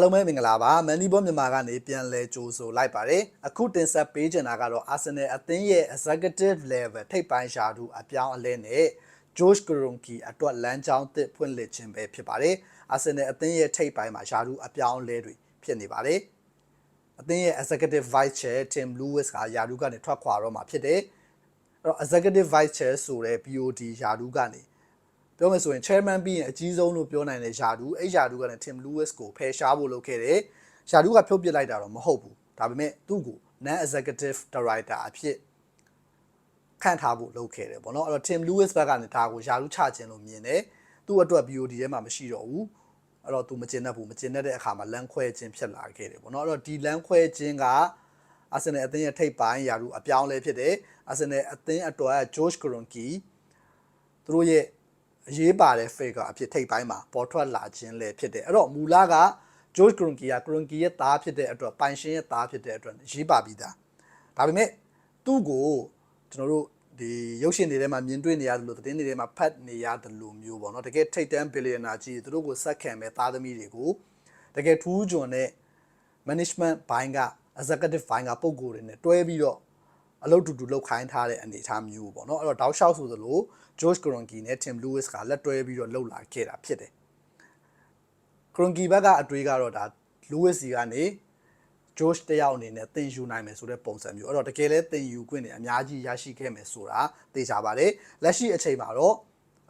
အားလုံးပဲမင်္ဂလာပါမန်နီဘောမြန်မာကနေပြန်လဲကြိုးဆိုလိုက်ပါတယ်အခုတင်ဆက်ပေးချင်တာကတော့ Arsenal အသင်းရဲ့ executive level ထိပ်ပိုင်းရှာသူအပြောင်းအလဲနဲ့ George Kroenke အတွက်လမ်းကြောင်းသစ်ဖွင့်လှစ်ခြင်းပဲဖြစ်ပါတယ် Arsenal အသင်းရဲ့ထိပ်ပိုင်းမှာရှာသူအပြောင်းအလဲတွေဖြစ်နေပါတယ်အသင်းရဲ့ executive vice chair Tim Lewis ကယာဒူကနေထွက်ခွာတော့မှာဖြစ်တယ်အဲ့တော့ executive vice chair ဆိုတဲ့ BOD ယာဒူကနေ ပြောမယ်ဆိုရင် chairman ပြီးရင်အကြီးဆုံးလို့ပြောနိုင်တဲ့ယာဒူအဲ့ယာဒူကလည်း Tim Lewis ကိုဖယ်ရှားဖို့လုပ်ခဲ့တယ်ယာဒူကဖြုတ်ပစ်လိုက်တာတော့မဟုတ်ဘူးဒါပေမဲ့သူ့ကို non executive director အဖြစ်ခန့်ထားဖို့လုပ်ခဲ့တယ်ပေါ့နော်အဲ့တော့ Tim Lewis ဘက်ကနေဒါကိုယာဒူချခြင်းလို့မြင်တယ်သူ့အတွက် BOD ထဲမှာမရှိတော့ဘူးအဲ့တော့သူမကျင်တတ်ဘူးမကျင်တတ်တဲ့အခါမှာလမ်းခွဲခြင်းဖြစ်လာခဲ့တယ်ပေါ့နော်အဲ့တော့ဒီလမ်းခွဲခြင်းကအာဆင်နယ်အသင်းရဲ့ထိပ်ပိုင်းယာဒူအပြောင်းလဲဖြစ်တယ်အာဆင်နယ်အသင်းအတွက် George Kroenke သူတို့ရဲ့ အရေးပါတဲ့ figure အဖြစ်ထိပ်ပိုင်းမှာပေါ်ထွက်လာခြင်းလည်းဖြစ်တယ်အဲ့တော့မူလက George Kroenke က Kroenke ရဲ့သားဖြစ်တဲ့အတွက်ပိုင်ရှင်ရဲ့သားဖြစ်တဲ့အတွက်ရေးပါပြီးသားဒါပေမဲ့သူ့ကိုကျွန်တော်တို့ဒီရုပ်ရှင်တွေထဲမှာမြင်တွေ့နေရတယ်လို့သတင်းတွေထဲမှာဖတ်နေရတယ်လို့မျိုးပေါ့နော်တကယ်ထိပ်တန်း billionaire ကြီးသူတို့ကိုစက်ခံမဲ့သားသမီးတွေကိုတကယ်ထူးချွန်တဲ့ management ဘိုင်းက executive ဘိုင်းကပုံကိုယ်တွေနဲ့တွဲပြီးတော့ အလုပ်တူတူလုပ်ခိုင်းထားတဲ့အနေအထားမျိုးပေါ့နော်အဲ့တော့တောက်လျှောက်ဆိုသလို George Kroenke နဲ့ Tim Lewis ကလက်တွဲပြီးတော့လှုပ်လာခဲ့တာဖြစ်တယ် Kroenke ဘက်ကအတွေးကတော့ဒါ Lewis စီကနေ George တယောက်အနေနဲ့သင်ယူနိုင်မယ်ဆိုတဲ့ပုံစံမျိုးအဲ့တော့တကယ်လဲသင်ယူခွင့်တွေအများကြီးရရှိခဲ့မယ်ဆိုတာသိကြပါတယ်လက်ရှိအချိန်မှာတော့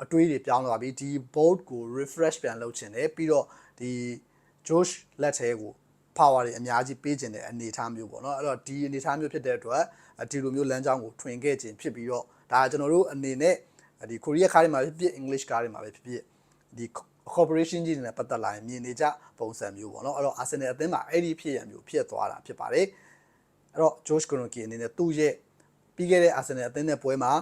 အတွေးတွေပြောင်းလာပြီဒီ board ကို refresh ပြန်လုပ်ချင်တယ်ပြီးတော့ဒီ George လက်ထဲကို power တွေအများကြီးပေးခြင်းတဲ့အနေအထားမျိုးပေါ့နော်အဲ့တော့ဒီအနေအထားမျိုးဖြစ်တဲ့အတွက်ဒီလိုမျိုးလမ်းကြောင်းကိုထွင်ခဲ့ခြင်းဖြစ်ပြီးတော့ဒါကျွန်တော်တို့အနေနဲ့ဒီကိုရီးယားကားတွေမှာဖြစ်ဖြစ် English ကားတွေမှာပဲဖြစ်ဖြစ်ဒီ corporation ကြီးတွေနဲ့ပတ်သက်လာရင်မြင်နေကြပုံစံမျိုးပေါ့နော်အဲ့တော့ Arsenal အသင်းမှာအဲ့ဒီဖြစ်ရမျိုးဖြစ်သွားတာဖြစ်ပါတယ်အဲ့တော့ George Kroenke အနေနဲ့သူ့ရဲ့ပြီးခဲ့တဲ့ Arsenal အသင်းနဲ့ပွဲမှာ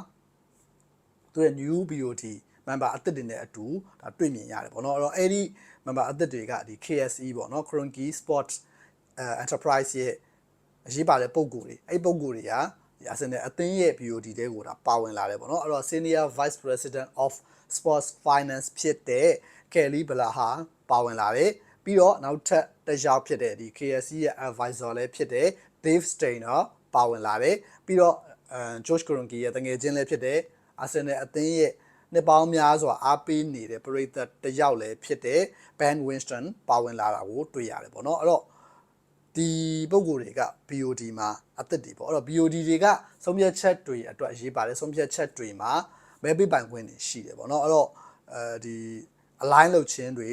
သူ့ရဲ့ new BOT member အသစ်တွေနဲ့အတူဒါတွေ့မြင်ရတယ်ပေါ့နော်အဲ့တော့အဲ့ဒီ member အသစ်တွေကဒီ KSE ပေါ့နော် Kroenke Sport Enterprise ရဲ့အရေးပါတဲ့ပုံကိုယ်တွေအဲ့ပုံကိုယ်တွေကဒီ Arsenal အသင်းရဲ့ BOD တဲကိုဒါပါဝင်လာတယ်ပေါ့နော်အဲ့တော့ Senior Vice President of Sports Finance ဖြစ်တဲ့ Kelly Bala ဟာပါဝင်လာတယ်ပြီးတော့နောက်ထပ်တစ်ယောက်ဖြစ်တဲ့ဒီ KSC ရဲ့ advisor လည်းဖြစ်တဲ့ Dave Steiner ပါဝင်လာတယ်ပြီးတော့အဲ George Kroenke ရဲ့တငယ်ချင်းလည်းဖြစ်တဲ့ Arsenal အသင်းရဲ့နှစ်ပေါင်းများစွာအားပေးနေတဲ့ပရိသတ်တစ်ယောက်လည်းဖြစ်တဲ့ Ben Winston ပါဝင်လာတာကိုတွေ့ရတယ်ပေါ့နော်အဲ့တော့ ဒီပုံကိုယ်တွေက BOD မှာအသက်တွေပေါ့အဲ့တော့ BOD တွေကဆုံးဖြတ်ချက်တွေအတွက်အရေးပါတယ်ဆုံးဖြတ်ချက်တွေမှာမဲပေးပိုင်ခွင့်တွေရှိတယ်ပေါ့နော်အဲ့တော့အဲဒီ align လုပ်ခြင်းတွေ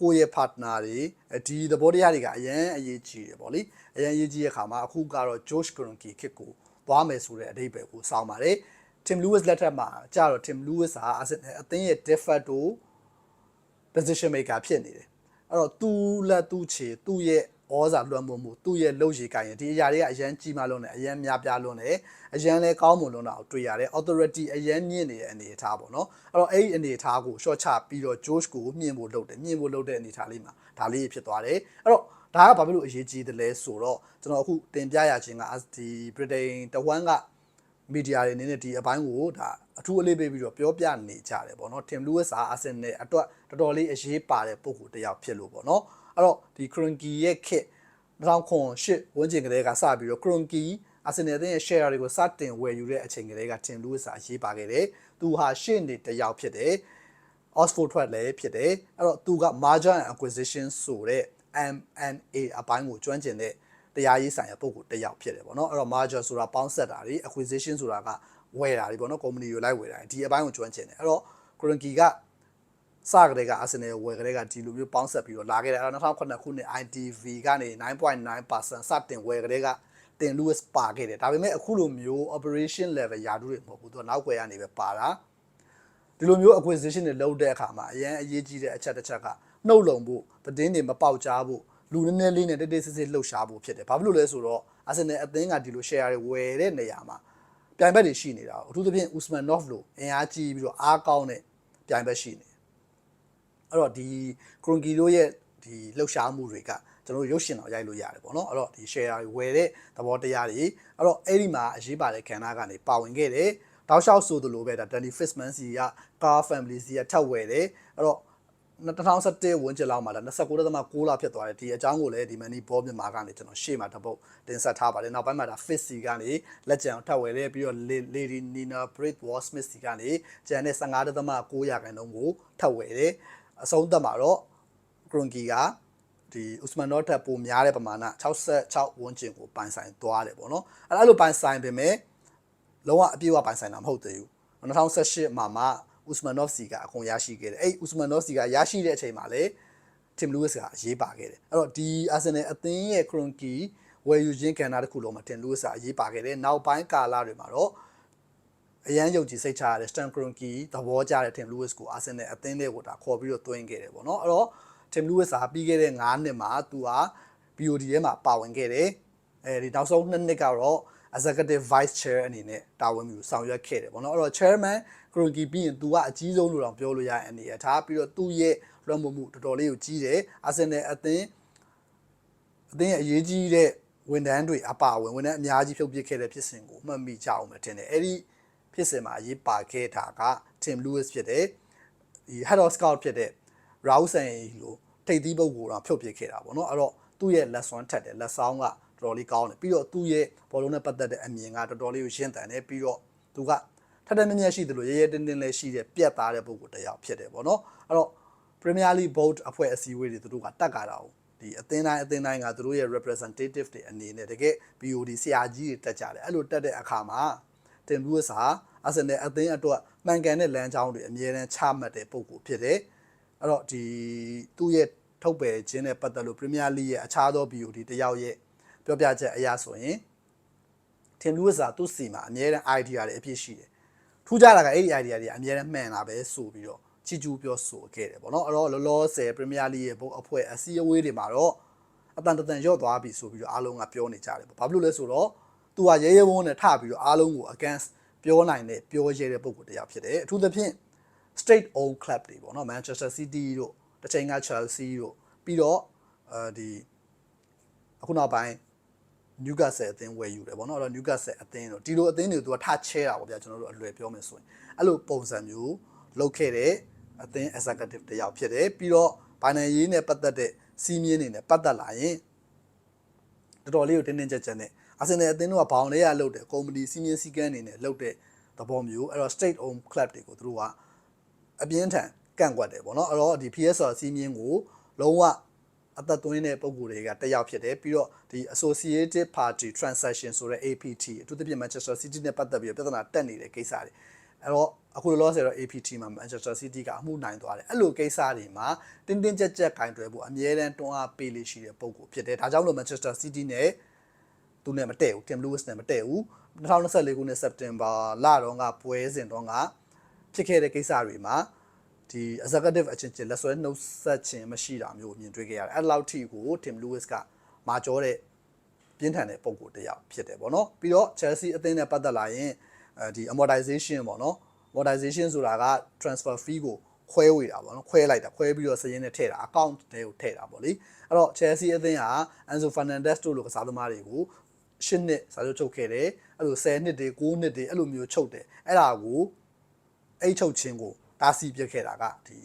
ကိုယ့်ရဲ့ partner တွေဒီသဘောတရားတွေကအရင်အရေးကြီးတယ်ပေါ့လေအရင်အရေးကြီးတဲ့ခါမှာအခုကတော့ George Kroenke ခစ်ကိုသွားမယ်ဆိုတဲ့အဓိပ္ပာယ်ကိုစောင်းပါတယ် Tim Lewis လက်ထက်မှာကြာတော့ Tim Lewis ဟာအသင်းရဲ့ de facto position maker ဖြစ်နေတယ်အဲ့တော့သူလက်သူချေသူ့ရဲ့ ဩဇာလွှမ်းမိုးမှုသူ့ရဲ့လုပ်ရည်ကိုင်ရင်ဒီအရာတွေကအရန်ကြီးမားလွန်းတယ်အရန်များပြားလွန်းတယ်အရန်လဲကောင်းမွန်လွန်းတာကိုတွေ့ရတယ် authority အရန်မြင့်နေတဲ့အနေအထားပေါ့နော်အဲ့တော့အဲ့ဒီအနေအထားကို short ချပြီးတော့ George ကိုမြင့်ဖို့လုပ်တယ်မြင့်ဖို့လုပ်တဲ့အနေအထားလေးမှာဒါလေးဖြစ်သွားတယ်အဲ့တော့ဒါကဘာဖြစ်လို့အရေးကြီးတယ်လဲဆိုတော့ကျွန်တော်အခုတင်ပြရခြင်းကဒီ Britain တဝမ်းကမီဒီယာတွေအနေနဲ့ဒီအပိုင်းကိုဒါအထူးအလေးပေးပြီးတော့ပြောပြနေကြတယ်ပေါ့နော် Tim Lewis ဟာ Arsenal အတွက်တော်တော်လေးအရေးပါတဲ့ပုံကိုတစ်ယောက်ဖြစ်လို့ပေါ့နော် အဲ့တော့ဒီ Kroenke ရဲ့ kit 2008ဝန်းကျင်ကလေးကစပြီးတော့ Kroenke အာဆင်နယ်အသင်းရဲ့ share တွေကိုစတင်ဝယ်ယူတဲ့အချိန်ကလေးက Tim Lewis အရေးပါခဲ့တယ်။သူဟာရှေ့နေတစ်ယောက်ဖြစ်တယ်။ Oxford ထွက်လည်းဖြစ်တယ်။အဲ့တော့သူက merger and acquisition ဆိုတဲ့ M&A အပိုင်းကိုကျွမ်းကျင်တဲ့တရားရေးဆိုင်ရာပုဂ္ဂိုလ်တစ်ယောက်ဖြစ်တယ်ပေါ့နော်။အဲ့တော့ merger ဆိုတာပေါင်းဆက်တာတွေ acquisition ဆိုတာကဝယ်တာတွေပေါ့နော် company ကိုလိုက်ဝယ်တာဒီအပိုင်းကိုကျွမ်းကျင်တယ်။အဲ့တော့ Kroenke က စကတည်းကအာဆင်နယ်ဝယ်ကလေးကဒီလိုမျိုးပေါင်းဆက်ပြီးတော့လာခဲ့တယ်အဲ့တော့2009ခုနှစ် ITV ကနေ9.9%စတင်ဝယ်ကလေးကတင် Lewis ပါခဲ့တယ်ဒါပေမဲ့အခုလိုမျိုး operation level ယာတူးတွေမဟုတ်ဘူးသူကနောက်ွယ်ကနေပဲပါတာဒီလိုမျိုး acquisition တွေလုပ်တဲ့အခါမှာအရင်အရေးကြီးတဲ့အချက်တစ်ချက်ကနှုတ်လုံဖို့သတင်းတွေမပေါက်ကြားဖို့လူနည်းနည်းလေးနဲ့တိတ်တိတ်ဆိတ်ဆိတ်လှုပ်ရှားဖို့ဖြစ်တယ်ဘာဖြစ်လို့လဲဆိုတော့အာဆင်နယ်အသင်းကဒီလို share တွေဝယ်တဲ့နေရာမှာပြိုင်ဘက်တွေရှိနေတာအထူးသဖြင့် Usmanov လို့အင်အားကြီးပြီးတော့အားကောင်းတဲ့ပြိုင်ဘက်ရှိနေ အဲ့တော့ဒီ Kroenke တို့ရဲ့ဒီလှုပ်ရှားမှုတွေကကျွန်တော်ရုပ်ရှင်တော့ရိုက်လို့ရတယ်ပေါ့နော်အဲ့တော့ဒီ share တွေဝယ်တဲ့သဘောတရားတွေအဲ့တော့အဲ့ဒီမှာအရေးပါတဲ့ခန္ဓာကနေပါဝင်ခဲ့တယ်တောက်လျှောက်ဆိုသလိုပဲဒါ Danny Fishman စီက Car Family စီကထပ်ဝယ်တယ်အဲ့တော့2017ဝန်းကျင်လောက်မှာဒါ29.6လောက်ဖြစ်သွားတယ်ဒီအကြောင်းကိုလည်းဒီ Money Ball မြန်မာကနေကျွန်တော်ရှေ့မှာတစ်ပုတ်တင်ဆက်ထားပါတယ်နောက်ပိုင်းမှာဒါ Fit C ကနေလက်ကျန်ထပ်ဝယ်တယ်ပြီးတော့ Lady Nina Britt Wall Smith C ကနေကျန်တဲ့15.6ရာခိုင်နှုန်းကိုထပ်ဝယ်တယ် အဆုံးသက်မှာတော့ Kronki ကဒီ Usman Not ထပ်ပိုများတဲ့ပမာဏ66ဝန်းကျင်ကိုပိုင်ဆိုင်သွားတယ်ပေါ့နော်အဲ့ဒါအဲ့လိုပိုင်ဆိုင်ပေမဲ့လုံးဝအပြည့်အဝပိုင်ဆိုင်တာမဟုတ်သေးဘူး2018မှာမှ Usmanov စီကအကုန်ရရှိခဲ့တယ်အဲ့ Usmanov စီကရရှိတဲ့အချိန်မှာလေ Tim Lewis ကအရေးပါခဲ့တယ်အဲ့တော့ဒီ Arsenal အသင်းရဲ့ Kronki ဝယ်ယူခြင်းကဏ္ဍတစ်ခုလုံးမှာ Tim Lewis ကအရေးပါခဲ့တယ်နောက်ပိုင်းကာလတွေမှာတော့ အရန်ယုံကြည်စိတ်ချရတဲ့ Stan Kroenke သဘောကျတဲ့ Tim Lewis ကို Arsenal အသင်းလေးကိုဒါခေါ်ပြီးတော့သွင်းခဲ့တယ်ပေါ့နော်အဲ့တော့ Tim Lewis ဟာပြီးခဲ့တဲ့9နှစ်မှာသူဟာ BOD ထဲမှာပါဝင်ခဲ့တယ်အဲဒီနောက်ဆုံး2နှစ်ကတော့ executive vice chair အနေနဲ့တာဝန်ယူဆောင်ရွက်ခဲ့တယ်ပေါ့နော်အဲ့တော့ chairman Kroenke ပြီးရင်သူကအကြီးဆုံးလို့တော့ပြောလို့ရတဲ့အနေအထားပြီးတော့သူ့ရဲ့လွှမ်းမိုးမှုတော်တော်လေးကိုကြီးတယ် Arsenal အသင်းအသင်းရဲ့အရေးကြီးတဲ့ဝန်ထမ်းတွေအပါအဝင်ဝန်ထမ်းအများကြီးဖြုတ်ပစ်ခဲ့တဲ့ဖြစ်စဉ်ကိုမှတ်မိကြအောင်မထင်တယ်အဲ့ဒီ ဖြစ်စဉ်မှာအရေးပါခဲ့တာက Tim Lewis ဖြစ်တယ်ဒီ head of scout ဖြစ်တဲ့ Raul Sanyi လို့ထိပ်သီးပုဂ္ဂိုလ်တော့ဖြုတ်ပစ်ခဲ့တာပေါ့နော်အဲ့တော့သူ့ရဲ့လက်စွမ်းထက်တယ်လက်ဆောင်ကတော်တော်လေးကောင်းတယ်ပြီးတော့သူ့ရဲ့ဘောလုံးနဲ့ပတ်သက်တဲ့အမြင်ကတော်တော်လေးကိုရှင်းတန်တယ်ပြီးတော့သူကထက်တဲ့မြက်မြက်ရှိတယ်လို့ရဲရဲတင်းတင်းလေးရှိတဲ့ပြက်သားတဲ့ပုဂ္ဂိုလ်တစ်ယောက်ဖြစ်တယ်ပေါ့နော်အဲ့တော့ Premier League Board အဖွဲ့အစည်းအဝေးတွေသူတို့ကတက်ကြတာ哦ဒီအသင်းတိုင်းအသင်းတိုင်းကသူတို့ရဲ့ representative တွေအနေနဲ့တကယ် BOD ဆရာကြီးတွေတက်ကြတယ်အဲ့လိုတက်တဲ့အခါမှာတင်လူးစာ အာဆင်နယ်အသင်းအတွက်မှန်ကန်တဲ့လမ်းကြောင်းတွေအမြဲတမ်းချမှတ်တဲ့ပုံကိုဖြစ်တယ်အဲ့တော့ဒီသူ့ရဲ့ထုတ်ပယ်ခြင်းနဲ့ပတ်သက်လို့ Premier League ရဲ့အခြားသော BOD တယောက်ရဲ့ပြောပြချက်အရဆိုရင်တင်လူးစာသူ့စီမှာအမြဲတမ်း idea တွေအပြည့်ရှိတယ်ထူးခြားတာကအဲ့ဒီ idea တွေအမြဲတမ်းမှန်တာပဲဆိုပြီးတော့ချီကျူးပြောဆိုခဲ့တယ်ပေါ့နော်အဲ့တော့လောလောဆယ် Premier League ရဲ့ဘုတ်အဖွဲ့အစည်းအဝေးတွေမှာတော့အတန်တန်ရော့သွားပြီဆိုပြီးတော့အားလုံးကပြောနေကြတယ်ပေါ့ဘာဖြစ်လို့လဲဆိုတော့သူကရဲရဲဝုန်းနဲ့ထပြီးတော့အားလုံးကို against ပြောနိုင်တဲ့ပြောရဲတဲ့ပုံကိုတရားဖြစ်တယ်အထူးသဖြင့် state owned club တွေပေါ့နော် Manchester City တို့တစ်ချိန်က Chelsea တို့ပြီးတော့အဲဒီအခုနောက်ပိုင်း Newcastle အသင်းဝယ်ယူတယ်ဗောနော်အဲ့တော့ Newcastle အသင်းတို့ဒီလိုအသင်းတွေသူကထချဲတာဗောဗျာကျွန်တော်တို့အလွယ်ပြောမယ်ဆိုရင်အဲ့လိုပုံစံမျိုးလုပ်ခဲ့တဲ့အသင်း executive တယောက်ဖြစ်တယ်ပြီးတော့ဘိုင်နယ်ရေးနဲ့ပတ်သက်တဲ့စီးမြင်းတွေနဲ့ပတ်သက်လာရင်တော်တော်လေးကိုတင်းတင်းကြပ်ကြပ်နဲ့ အာဆင်နယ်အသင်းတို့ကဘောင်လေးရလုပ်တယ်ကုမ္ပဏီစီးမြင်းစည်းကမ်းတွေနဲ့လုပ်တဲ့သဘောမျိုးအဲ့တော့ state owned club တွေကိုသူတို့ကအပြင်းထန်ကန့်ကွက်တယ်ဗောနော်အဲ့တော့ဒီ PSR စီးမြင်းကိုလုံးဝအသက်သွင်းတဲ့ပုံကိုယ်တွေကတက်ရောက်ဖြစ်တယ်ပြီးတော့ဒီ Associated Party Transaction ဆိုတဲ့ APT အထူးသဖြင့် Manchester City နဲ့ပတ်သက်ပြီးပြဿနာတက်နေတဲ့ကိစ္စတွေအဲ့တော့အခုလောလောဆယ်တော့ APT မှာ Manchester City ကအမှုနိုင်သွားတယ်အဲ့လိုကိစ္စတွေမှာတင်းတင်းကြပ်ကြပ်ကင်တွယ်ဖို့အမြဲတမ်းတွန်းအားပေးလို့ရှိတဲ့ပုံကိုဖြစ်တယ်ဒါကြောင့်လို့ Manchester City နဲ့ သူနဲ့မတည့်ဘူး Tim Lewis နဲ့မတည့်ဘူး2024ခုနှစ် September လတော့ကပွဲစဉ်တော့ကဖြစ်ခဲ့တဲ့ကိစ္စတွေမှာဒီ executive အချင်းချင်းလက်ဆွဲနှုတ်ဆက်ခြင်းမရှိတာမျိုးမြင်တွေ့ခဲ့ရတယ်အဲ့လောက်ထိကို Tim Lewis ကမာကြောတဲ့ပြင်းထန်တဲ့ပုံကိုတယောက်ဖြစ်တယ်ပေါ့နော်ပြီးတော့ Chelsea အသင်းနဲ့ပတ်သက်လာရင်အဲဒီ amortization ပေါ့နော် amortization ဆိုတာက transfer fee ကိုခွဲဝေတာပေါ့နော်ခွဲလိုက်တာခွဲပြီးတော့စရင်နဲ့ထည့်တာ account တွေကိုထည့်တာပေါ့လေအဲ့တော့ Chelsea အသင်းဟာ Enzo Fernandez တို့လိုကစားသမားတွေကို ရှစ်နှစ်စာချုပ်ချုပ်ခဲ့တယ်အဲ့လို10နှစ်တွေ9နှစ်တွေအဲ့လိုမျိုးချုပ်တယ်အဲ့ဒါကိုအဲ့ချုပ်ချင်းကိုတားဆီးပြစ်ခဲ့တာကဒီ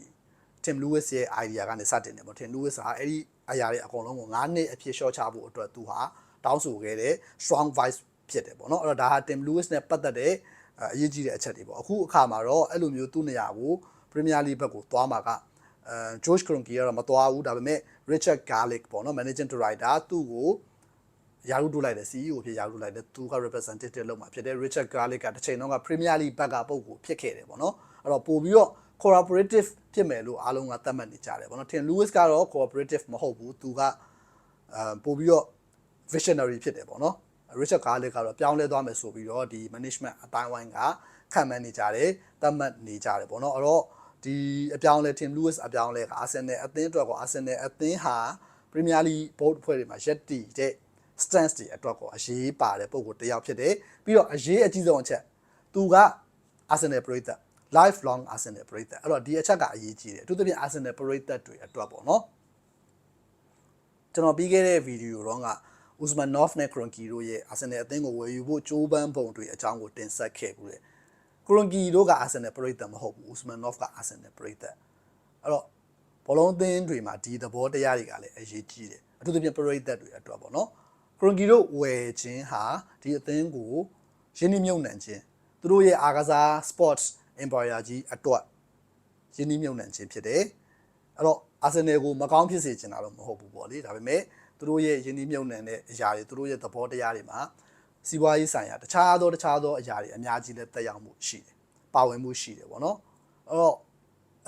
Tim Lewis ရဲ့ idea ကနေစတင်တယ်ပေါ့ Tim Lewis ဟာအဲ့ဒီအရာတွေအကုန်လုံးကို9နှစ်အဖြစ် short ချဖို့အတွက်သူဟာတောင်းဆိုခဲ့တယ် strong voice ဖြစ်တယ်ပေါ့နော်အဲ့တော့ဒါဟာ Tim Lewis နဲ့ပတ်သက်တဲ့အရေးကြီးတဲ့အချက်တွေပေါ့အခုအခါမှာတော့အဲ့လိုမျိုးသူ့နေရာကို Premier League ဘက်ကိုသွားမှာကအဲ George Kroenke ကတော့မသွားဘူးဒါပေမဲ့ Richard Garlick ပေါ့နော် managing director သူ့ကို ယာရုတိုးလိုက်တယ် CEO ဖြစ်ယာရုတိုးလိုက်တယ်သူက representative လုပ်မှာဖြစ်တယ် Richard Garlick ကတစ်ချိန်လုံးက Premier League ဘက်ကပုံကိုဖြစ်ခဲ့တယ်ပေါ့နော်အဲ့တော့ပို့ပြီးတော့ cooperative ဖြစ်မယ်လို့အားလုံးကသတ်မှတ်နေကြတယ်ပေါ့နော် Tim Lewis ကတော့ cooperative မဟုတ်ဘူးသူကအဲပို့ပြီးတော့ visionary ဖြစ်တယ်ပေါ့နော် Richard Garlick ကတော့ပြောင်းလဲသွားမယ်ဆိုပြီးတော့ဒီ management အတိုင်းဝိုင်းကခံမှန်းနေကြတယ်သတ်မှတ်နေကြတယ်ပေါ့နော်အဲ့တော့ဒီအပြောင်းလဲ Tim Lewis အပြောင်းလဲက Arsenal အသင်းအတွက်ကော Arsenal အသင်းဟာ Premier League board အဖွဲ့တွေမှာရက်တည်တဲ့ stance တွေအတွက်ကောအရေးပါတဲ့ပုံကိုတယောက်ဖြစ်တယ်ပြီးတော့အရေးအကြီးဆုံးအချက်သူက Arsenal ပရိသတ် lifelong Arsenal ပရိသတ်အဲ့တော့ဒီအချက်ကအရေးကြီးတယ်အထူးသဖြင့် Arsenal ပရိသတ်တွေအတွက်ပေါ့နော်ကျွန်တော်ပြီးခဲ့တဲ့ဗီဒီယိုတော့က Usmanov နဲ့ Kroenke တို့ရဲ့ Arsenal အသင်းကိုဝယ်ယူဖို့ကြိုးပမ်းပုံတွေအကြောင်းကိုတင်ဆက်ခဲ့ဘူးလေ Kroenke တို့က Arsenal ပရိသတ်မဟုတ်ဘူး Usmanov က Arsenal ပရိသတ်အဲ့တော့ဘောလုံးအသင်းတွေမှာဒီသဘောတရားတွေကလည်းအရေးကြီးတယ်အထူးသဖြင့်ပရိသတ်တွေအတွက်ပေါ့နော် ခရွန်ကီတို့ဝယ်ခြင်းဟာဒီအသင်းကိုရင်းနှီးမြှုပ်နှံခြင်းသူတို့ရဲ့အားကစား sports empire ကြီးအတွက်ရင်းနှီးမြှုပ်နှံခြင်းဖြစ်တယ်အဲ့တော့အာဆင်နယ်ကိုမကောင်းဖြစ်စေချင်တာတော့မဟုတ်ဘူးပေါ့လေဒါပေမဲ့သူတို့ရဲ့ရင်းနှီးမြှုပ်နှံတဲ့အရာတွေသူတို့ရဲ့သဘောတရားတွေမှာစီးပွားရေးဆိုင်ရာတခြားသောတခြားသောအရာတွေအများကြီးလည်းတက်ရောက်မှုရှိတယ်ပါဝင်မှုရှိတယ်ပေါ့နော်အဲ့တော့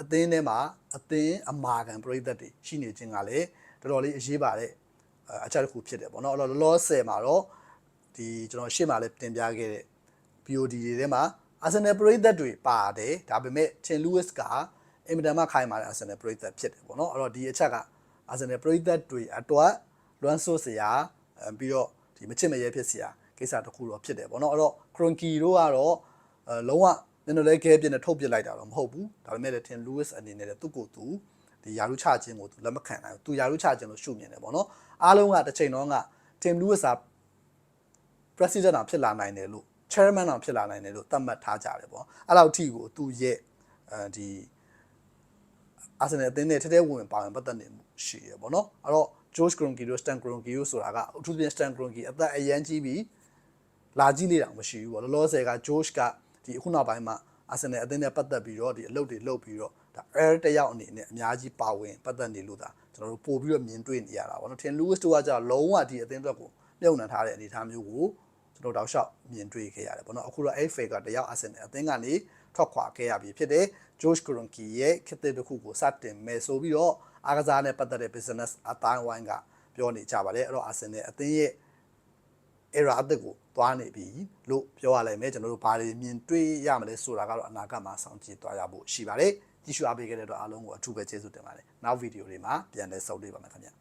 အသင်းထဲမှာအသင်းအမာခံပရိသတ်တွေရှိနေခြင်းကလည်းတော်တော်လေးအရေးပါတဲ့ အချက်တစ်ခုဖြစ်တယ်ပေါ့နော်အဲ့တော့လောလောဆယ်မှာတော့ဒီကျွန်တော်ရှေ့မှာလည်းတင်ပြခဲ့တဲ့ BOD တွေထဲမှာအာဆင်နယ်ပရိသတ်တွေပါတယ်ဒါပေမဲ့ချင်လူးဝစ်ကအင်မတန်မှခိုင်မာတဲ့အာဆင်နယ်ပရိသတ်ဖြစ်တယ်ပေါ့နော်အဲ့တော့ဒီအချက်ကအာဆင်နယ်ပရိသတ်တွေအတွက်လွမ်းဆိုးစရာအဲပြီးတော့ဒီမချစ်မရဲဖြစ်စရာကိစ္စတစ်ခုတော့ဖြစ်တယ်ပေါ့နော်အဲ့တော့ခရွန်ကီတို့ကတော့အဲလုံးဝနင်တို့လည်းခဲပြင်းနဲ့ထုတ်ပစ်လိုက်တာတော့မဟုတ်ဘူးဒါပေမဲ့လည်းထင်လူးဝစ်အနေနဲ့လည်းသူ့ကိုယ်သူ ဒီယာရုချခြင်းကိုသူလက်မခံနိုင်ဘူးသူယာရုချခြင်းလို့ရှုမြင်တယ်ပေါ့နော်အားလုံးကတစ်ချိန်တော့ကတင်လူးဝစ်စာ president အောင်ဖြစ်လာနိုင်တယ်လို့ chairman အောင်ဖြစ်လာနိုင်တယ်လို့သတ်မှတ်ထားကြတယ်ပေါ့အဲ့လောက်ထိကိုသူရဲ့အဲဒီအာဆင်နယ်အသင်းနဲ့ထဲထဲဝင်ဝင်ပါဝင်ပတ်သက်နေမှုရှိရပေါ့နော်အဲ့တော့ George Kroenke တို့ Stan Kroenke တို့ဆိုတာကအထူးသဖြင့် Stan Kroenke အသက်အရန်ကြီးပြီးလာကြည့်လေတောင်မရှိဘူးပေါ့လောလောဆယ်က George ကဒီအခုနောက်ပိုင်းမှာအာဆင်နယ်အသင်းနဲ့ပတ်သက်ပြီးတော့ဒီအလုပ်တွေလုပ်ပြီးတော့ ဒါ air တယောက်အနေနဲ့အများကြီးပါဝင်ပတ်သက်နေလို့ဒါကျွန်တော်တို့ပို့ပြီးတော့မြင်တွေ့နေရတာပေါ့နော် Tim Lewis တို့ကကြာလုံးဝဒီအသင်းအတွက်ကိုမြုပ်နှံထားတဲ့အနေအထားမျိုးကိုကျွန်တော်တောက်လျှောက်မြင်တွေ့ခဲ့ရတယ်ပေါ့နော်အခုတော့ FA ကတယောက်အာဆင်နယ်အသင်းကနေထွက်ခွာခဲ့ရပြီဖြစ်တယ် George Kroenke ရဲ့ခေတ်သစ်တစ်ခုကိုစတင်မယ်ဆိုပြီးတော့အားကစားနဲ့ပတ်သက်တဲ့ business အတိုင်းဝိုင်းကပြောနေကြပါတယ်အဲ့တော့အာဆင်နယ်အသင်းရဲ့ era အသစ်ကိုသွားနေပြီလို့ပြောရလိုက်မယ်ကျွန်တော်တို့ဘာတွေမြင်တွေ့ရမလဲဆိုတာကတော့အနာဂတ်မှာစောင့်ကြည့်သွားရဖို့ရှိပါတယ် ကြည့်ရှုအားပေးခဲ့တဲ့အတွက်အားလုံးကိုအထူးပဲကျေးဇူးတင်ပါတယ်နောက်ဗီဒီယိုတွေမှာပြန်လည်ဆုံတွေ့ပါမယ်ခင်ဗျာ